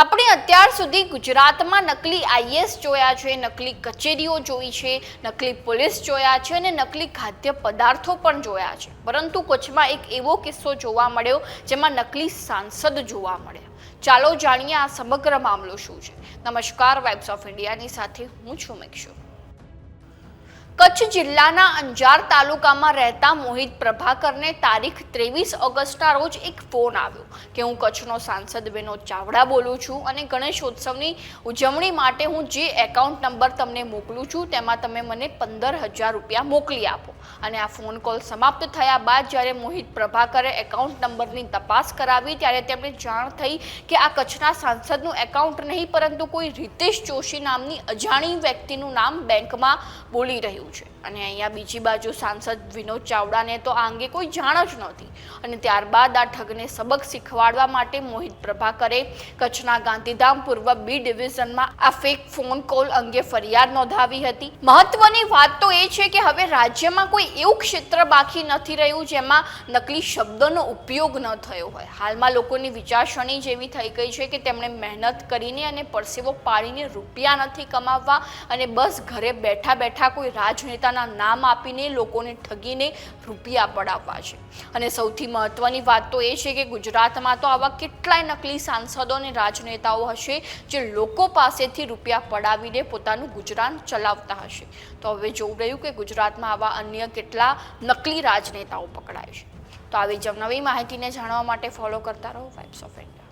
આપણે અત્યાર સુધી ગુજરાતમાં નકલી આઈએસ જોયા છે, નકલી કચેરીઓ જોઈ છે, નકલી પોલીસ જોયા છે અને નકલી ખાદ્ય પદાર્થો પણ જોયા છે. પરંતુ કચ્છમાં એક એવો કિસ્સો જોવા મળ્યો જેમાં નકલી સાંસદ જોવા મળ્યા. ચાલો જાણીએ આ સમગ્ર મામલો શું છે. નમસ્કાર વાઇબ્સ ઓફ ઇન્ડિયાની સાથે હું છું મેક્ષુ કચ્છ જિલ્લાના અંજાર તાલુકામાં રહેતા મોહિત પ્રભાકરને તારીખ ત્રેવીસ ઓગસ્ટના રોજ એક ફોન આવ્યો કે હું કચ્છનો સાંસદ વિનોદ ચાવડા બોલું છું અને ગણેશોત્સવની ઉજવણી માટે હું જે એકાઉન્ટ નંબર તમને મોકલું છું તેમાં તમે મને પંદર હજાર રૂપિયા મોકલી આપો. અને આ ફોન કોલ સમાપ્ત થયા બાદ જ્યારે મોહિત પ્રભાકરે એકાઉન્ટ નંબરની તપાસ કરાવી ત્યારે તેમને જાણ થઈ કે આ કચ્છના સાંસદનું એકાઉન્ટ નહીં, પરંતુ કોઈ રીતેશ જોશી નામની અજાણી વ્યક્તિનું નામ બેંકમાં બોલી રહ્યું છે. અને અહીંયા બીજી બાજુ સાંસદ વિનોદ ચાવડાને તો આ અંગે કોઈ જાણ જ નહોતી. અને ત્યારબાદ આ ઠગને સબક શીખવાડવા માટે મોહિત પ્રભાકરે કચ્છના ગાંધીધામ પૂર્વ બી ડિવિઝનમાં આ ફેક ફોન કોલ અંગે ફરિયાદ નોંધાવી હતી. મહત્વની વાત તો એ છે કે હવે રાજ્યમાં કોઈ એવું ક્ષેત્ર બાકી નથી રહ્યું જેમાં નકલી શબ્દોનો ઉપયોગ ન થયો હોય. હાલમાં લોકોની વિચારસરણી જેવી થઈ ગઈ છે કે તેમણે મહેનત કરીને અને પરસેવો પાડીને રૂપિયા નથી કમાવવા અને બસ ઘરે બેઠા બેઠા કોઈ રાજનેતાના નામ આપીને લોકોને ઠગીને રૂપિયા પડાવવા છે. અને સૌથી મહત્વની વાત તો એ છે કે ગુજરાતમાં તો આવા કેટલાય નકલી સાંસદો અને રાજનેતાઓ હશે જે લોકો પાસેથી રૂપિયા પડાવીને પોતાનું ગુજરાન ચલાવતા હશે. તો હવે જોવું રહ્યું કે ગુજરાતમાં આવા અન્ય કેટલા નકલી રાજનેતાઓ પકડાય છે. તો આવી જ નવી માહિતીને જાણવા માટે ફોલો કરતા રહો વાઇબ્સ ઓફ ઇન્ડિયા